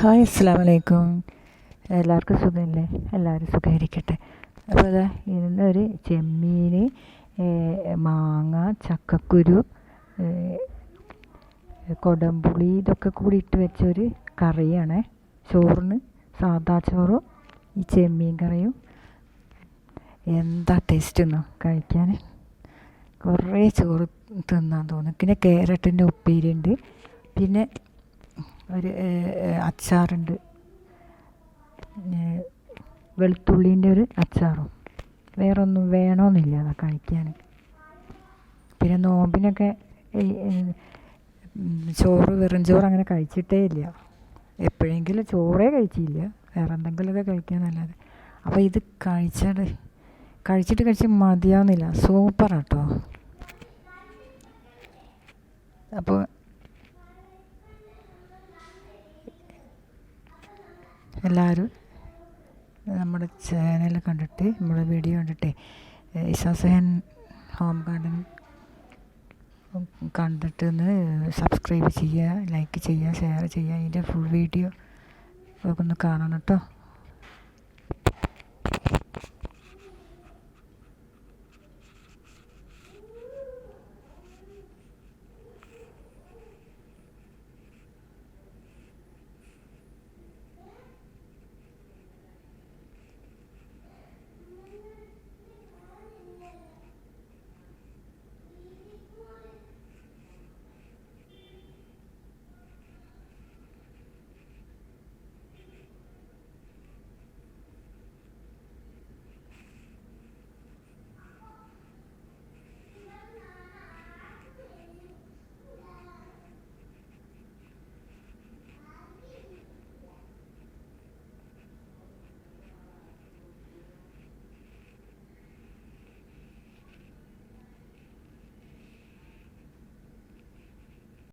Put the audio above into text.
Hi അസ്സാം വലൈക്കും എല്ലാവർക്കും സുഖമില്ലേ? എല്ലാവരും സുഖമായിരിക്കട്ടെ. അപ്പോൾ അതാ ഇന്നൊരു ചെമ്മീൻ മാങ്ങ ചക്കക്കുരു കൊടംപുളി ഇതൊക്കെ കൂടി ഇട്ട് വെച്ചൊരു കറിയാണ്. ചോറിന് സാദാ ചോറും ഈ ചെമ്മീൻ കറിയും. എന്താ ടേസ്റ്റ് എന്നോ കഴിക്കാൻ കുറേ ചോറ് തിന്നാൻ തോന്നും പിന്നെ ക്യാരറ്റിന്റെ ഉപ്പേരിയുണ്ട്. പിന്നെ ഒരു അച്ചാറുണ്ട്. വെളുത്തുള്ളീന്റെ ഒരു അച്ചാറും. വേറൊന്നും വേണമെന്നില്ല അത് കഴിക്കാൻ. പിന്നെ നോമ്പിനൊക്കെ ചോറ് വെറും ചോറ് അങ്ങനെ കഴിച്ചിട്ടേ ഇല്ല. എപ്പോഴെങ്കിലും ചോറേ കഴിച്ചില്ല. വേറെ എന്തെങ്കിലുമൊക്കെ കഴിക്കാന്നല്ലാതെ അപ്പോൾ ഇത് കഴിച്ചാൽ കഴിച്ചിട്ട് കഴിച്ച് മതിയാവുന്നില്ല. സൂപ്പറാട്ടോ. അപ്പോൾ എല്ലാവരും നമ്മുടെ ചാനൽ കണ്ടിട്ട് നമ്മുടെ വീഡിയോ കണ്ടിട്ട് ഇസാസഹൻ ഹോം ഗാർഡൻ കണ്ടിട്ട് ഒന്ന് സബ്സ്ക്രൈബ് ചെയ്യുക ലൈക്ക് ചെയ്യുക ഷെയർ ചെയ്യുക അതിന്റെ ഫുൾ വീഡിയോ ഒക്കെ ഒന്ന് കാണണം കേട്ടോ